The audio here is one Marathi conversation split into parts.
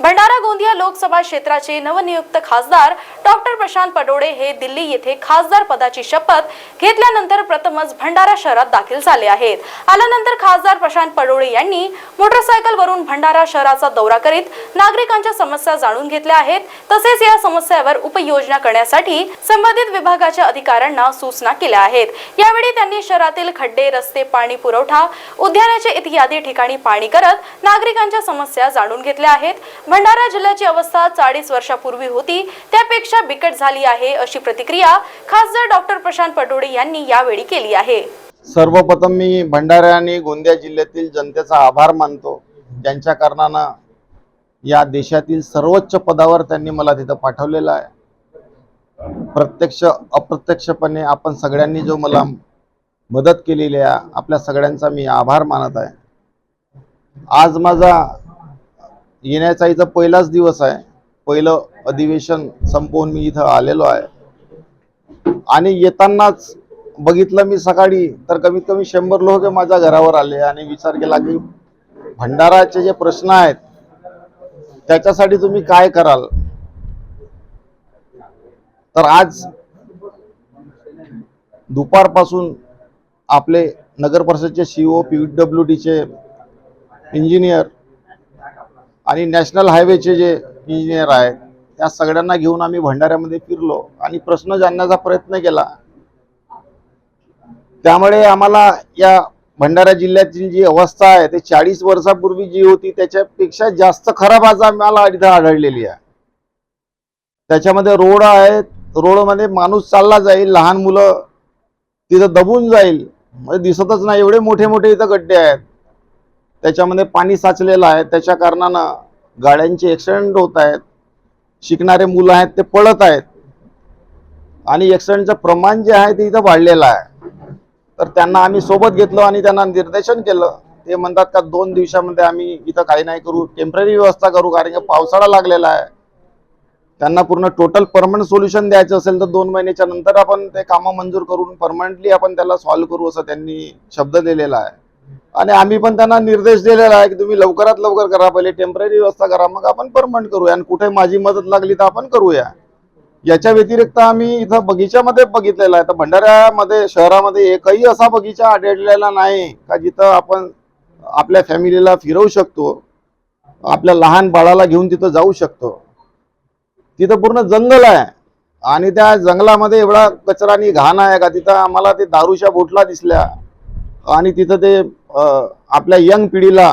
भंडारा गोंदिया लोकसभा क्षेत्राचे नवनियुक्त खासदार डॉक्टर प्रशांत पडोळे हे दिल्ली येथे खासदार पदाची शपथ घेतल्यानंतर प्रथमच भंडारा शहरात दाखल झाले आहेत. आल्यानंतर खासदार प्रशांत पडोळे यांनी मोटरसायकलवरून भंडारा शहराचा दौरा करीत नागरिकांच्या समस्या जाणून घेतल्या आहेत. तसेच या समस्यावर उपाययोजना करण्यासाठी संबंधित विभागाच्या अधिकाऱ्यांना सूचना केल्या आहेत. यावेळी त्यांनी शहरातील खड्डे रस्ते पाणी पुरवठा उद्यानाचे इत्यादी ठिकाणी पाणी करत नागरिकांच्या समस्या जाणून घेतल्या आहेत. भंडारा जिल्ह्याची अवस्था चाळीस वर्षापूर्वी होती. त्यापेक्षा बिकट झाली आहे अशी प्रतिक्रिया खासदार डॉक्टर प्रशांत पटोळे यांनी यावेळी केली आहे. सर्वप्रथम मी भंडारा आणि गोंदिया जिल्ह्यातील जनतेचा आभार मानतो. ज्यांच्या कारणानं या देशातील सर्वोच्च पदावर त्यांनी मला तिथं पाठवलेलं आहे. प्रत्यक्ष अप्रत्यक्षपणे आपण सगळ्यांनी जो मला मदत केलेली आहे आपल्या सगळ्यांचा मी आभार मानत आहे. आज माझा येण्याचा इथं पहिलाच दिवस आहे. पहिलं अधिवेशन संपवून मी इथं आलेलो आहे. आणि येतानाच बघितलं मी सकाळी तर कमीत कमी शंभर लोक माझ्या घरावर आले आणि विचार केला की भंडाराचे जे प्रश्न आहेत त्याच्यासाठी तुम्ही काय कराल? तर आज दुपारपासून आपले नगर परिषदचे सीओ पी डब्ल्यू डीचे इंजिनियर आणि नॅशनल हायवेचे जे इंजिनियर आहेत त्या सगळ्यांना घेऊन आम्ही भंडाऱ्यामध्ये फिरलो आणि प्रश्न जाणण्याचा प्रयत्न केला. त्यामुळे आम्हाला या भंडारा जिल्ह्यातील जी अवस्था आहे ते चाळीस वर्षापूर्वी जी होती त्याच्यापेक्षा जास्त खराब आज आम्हाला इथं आढळलेली आहे. त्याच्यामध्ये रोड आहेत रोडमध्ये माणूस चालला जाईल लहान मुलं तिथं दबून जाईल म्हणजे दिसतच नाही एवढे मोठे मोठे इथं गड्डे आहेत. त्याच्यामध्ये पाणी साचलेलं आहे. त्याच्या कारणानं गाड्यांचे ॲक्सिडेंट होत आहेत. शिकणारे मुलं आहेत ते पळत आहेत. आणि ॲक्सिडेंटचं प्रमाण जे आहे ते इथं वाढलेलं आहे. तर त्यांना आम्ही सोबत घेतलो आणि त्यांना निर्देशन केलं. ते म्हणतात का दोन दिवसामध्ये आम्ही इथं काही नाही करू. टेंपररी व्यवस्था करू कारण की पावसाळा लागलेला आहे. त्यांना पूर्ण टोटल परमनंट सोल्युशन द्यायचं असेल तर दोन महिन्याच्या नंतर आपण ते कामं मंजूर करून परमनंटली आपण त्याला सॉल्व्ह करू असं त्यांनी शब्द दिलेला आहे. आणि आम्ही पण त्यांना निर्देश दिलेला आहे की तुम्ही लवकरात लवकर करा पहिले टेंपररी व्यवस्था करा मग आपण परमनंट करूया आणि कुठे माझी मदत लागली तर आपण करूया. याच्या व्यतिरिक्त आम्ही इथं बगीच्यामध्ये बघितलेला आहे. तर भंडाऱ्यामध्ये शहरामध्ये एकही असा बगीचा आढळलेला नाही का जिथं आपण आपल्या फॅमिलीला फिरवू शकतो आपल्या लहान बाळाला घेऊन तिथं जाऊ शकतो. तिथं पूर्ण जंगल आहे. आणि त्या जंगलामध्ये एवढा कचरा आणि घाण आहे का तिथं आम्हाला ते दारूच्या बोटला दिसल्या. आणि तिथं ते आपल्या यंग पिढीला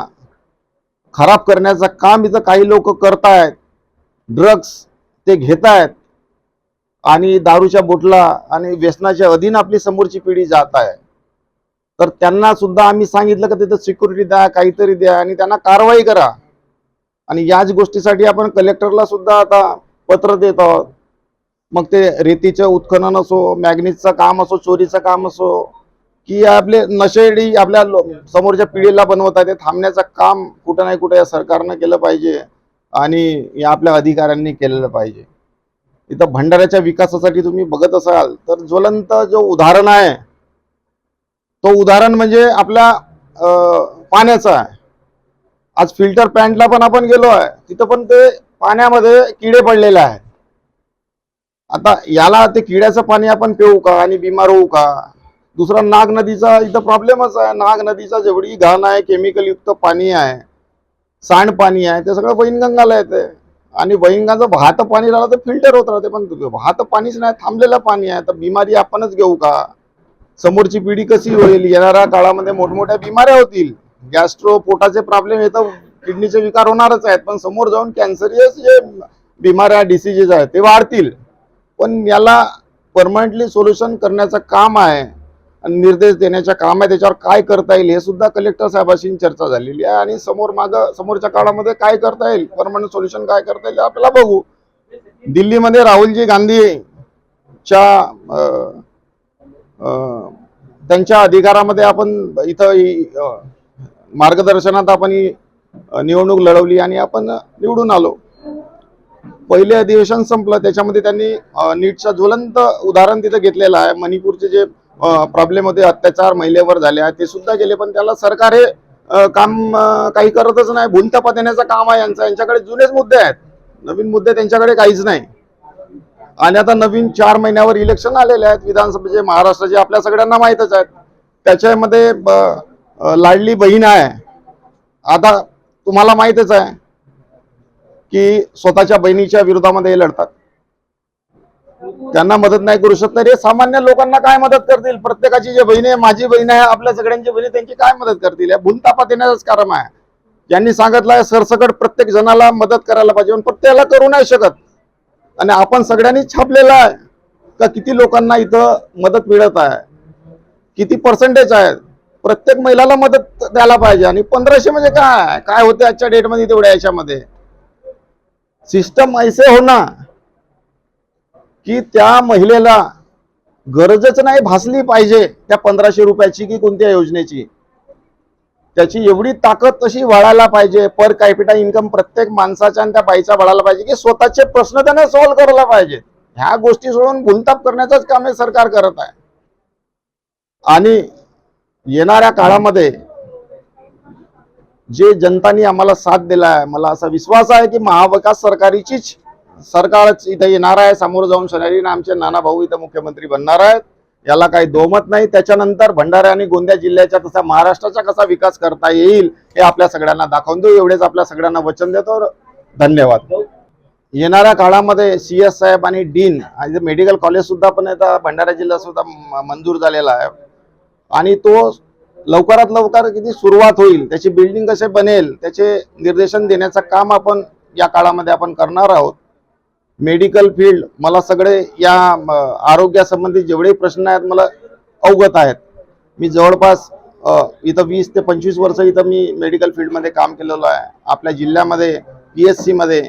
खराब करण्याचं काम इथं काही लोक करतायत. ड्रग्स ते घेत आहेत आणि दारूच्या बोटला आणि व्यसनाच्या अधीन आपली समोरची पिढी जात आहे. तर त्यांना सुद्धा आम्ही सांगितलं की तिथं सिक्युरिटी द्या काहीतरी द्या आणि त्यांना कारवाई करा. आणि याच गोष्टीसाठी आपण कलेक्टरला सुद्धा आता पत्र देत आहोत. मग ते रेतीचं उत्खनन असो मॅग्नीजचं काम असो चोरीचं काम असो की आपले नशेडी आपल्या समोरच्या पिढीला बनवत आहे ते थांबण्याचं काम कुठं नाही कुठं या सरकारनं केलं पाहिजे आणि या आपल्या अधिकाऱ्यांनी केलेलं पाहिजे. इथं भंडाऱ्याच्या विकासासाठी तुम्ही बघत असाल तर ज्वलंत जो उदाहरण आहे तो उदाहरण म्हणजे आपल्या पाण्याचा पाण्याचं आहे. आज फिल्टर पॅन्टला पण आपण गेलो आहे तिथं पण ते पाण्यामध्ये किडे पडलेले आहेत. आता याला ते किड्याचं पाणी आपण पिऊ का आणि बिमार होऊ का? दुसरा नाग नदीचा इथं प्रॉब्लेमच आहे. नाग नदीचा जेवढी घाण आहे केमिकल युक्त पाणी आहे सांडपाणी आहे ते सगळं वैनगंगाला येते. आणि वैनगंगाचं वाहतं पाणी राहिलं तर फिल्टर होत राहते. पण वाहतं पाणीच नाही थांबलेलं पाणी आहे. तर बिमारी आपणच घेऊ का? समोरची पिढी कशी होईल? येणाऱ्या काळामध्ये मोठमोठ्या बिमाऱ्या होतील. गॅस्ट्रो पोटाचे प्रॉब्लेम येतं किडनीचे विकार होणारच आहेत. पण समोर जाऊन कॅन्सरियस जे बिमाऱ्या डिसिजेस आहेत ते वाढतील. पण याला परमनंटली सोल्युशन करण्याचं काम आहे. निर्देश देण्याचं काम आहे त्याच्यावर काय करता येईल हे सुद्धा कलेक्टर साहेबांशी चर्चा झालेली आहे. आणि समोर माग समोरच्या काळामध्ये काय करता येईल परमनंट सोल्युशन काय करता येईल आपल्याला बघू. दिल्लीमध्ये राहुलजी गांधीच्या अं, त्यांच्या अधिकारामध्ये आपण इथं मार्गदर्शनात आपण ही निवडणूक लढवली आणि आपण निवडून आलो. पहिले अधिवेशन संपलं त्याच्यामध्ये त्यांनी अं, नीटचं ज्वलंत उदाहरण तिथं घेतलेलं आहे. मणिपूरचे जे प्रॉब्लेममध्ये अत्याचार महिलेवर झाले आहेत ते सुद्धा गेले पण त्याला सरकार हे काम काही करतच नाही. भूलथापा देण्याचं काम आहे यांचं. यांच्याकडे जुनेच मुद्दे आहेत. नवीन मुद्दे त्यांच्याकडे काहीच नाही. आणि आता नवीन चार महिन्यावर इलेक्शन आलेले आहेत. विधानसभेचे महाराष्ट्राचे आपल्या सगळ्यांना माहीतच आहेत. त्याच्यामध्ये ब- लाडली बहीण आहे. आता तुम्हाला माहीतच आहे की स्वतःच्या बहिणीच्या विरोधामध्ये हे लढतात. त्यांना मदत नाही करू शकत. हे सामान्य लोकांना काय मदत करतील? प्रत्येकाची जी बहीण आहे माझी बहीण आहे आपल्या सगळ्यांची बहिणी त्यांची काय मदत करतील? या भूलतापा देण्याचंच कारण आहे. ज्यांनी सांगितलं आहे सरसकट प्रत्येक जणाला मदत करायला पाहिजे पण प्रत्येकाला करू नाही शकत. आणि आपण सगळ्यांनी छापलेलं आहे का किती लोकांना इथं मदत मिळत आहे? किती पर्सेंटेज आहे प्रत्येक महिलाला मदत द्यायला पाहिजे. आणि पंधराशे म्हणजे काय? काय होते आजच्या डेटमध्ये तेवढ्या याच्यामध्ये? सिस्टम ऐसे हो ना की त्या महिलेला गरजच नाही भासली पाहिजे त्या पंधराशे रुपयाची की कोणत्या योजनेची. त्याची एवढी ताकद तशी वाढायला पाहिजे पर कॅपिटा इन्कम प्रत्येक माणसाच्या आणि त्या बाईचा वाढायला पाहिजे की स्वतःचे प्रश्न त्याने सॉल्व्ह करायला पाहिजे. ह्या गोष्टी सोडून भूलताप करण्याचंच काम हे सरकार करत आहे. आणि येणाऱ्या काळामध्ये जे जनतानी आम्हाला साथ दिला आहे मला असा विश्वास आहे की महाविकास सरकारीचीच सरकारच इथं येणार आहे समोर जाऊन शनिवारी आमचे नाना भाऊ इथं मुख्यमंत्री बनणार आहेत. याला काही दोमत नाही. त्याच्यानंतर भंडारा आणि गोंदिया जिल्ह्याच्या तसा महाराष्ट्राचा कसा विकास करता येईल हे आपल्या सगळ्यांना दाखवून देऊ. एवढेच आपल्या सगळ्यांना वचन देतो. धन्यवाद. येणाऱ्या काळामध्ये सी एस साहेब आणि डीन आणि मेडिकल कॉलेज सुद्धा पण आता भंडारा जिल्हा सुद्धा मंजूर झालेला आहे. आणि तो लवकरात लवकर किती सुरुवात होईल त्याची बिल्डिंग कसे बनेल त्याचे निर्देशन देण्याचं काम आपण या काळामध्ये आपण करणार आहोत. मेडिकल फील्ड मला सगळे या आरोग्यासंबंधी आरोग्यासंबंधित जेवढे प्रश्न आहेत मला अवगत आहेत. मी जवळपास इथं वीस ते पंचवीस वर्ष इथं मी मेडिकल फील्डमध्ये काम केलेलं आहे. आपल्या जिल्ह्यामध्ये पी एस सीमध्ये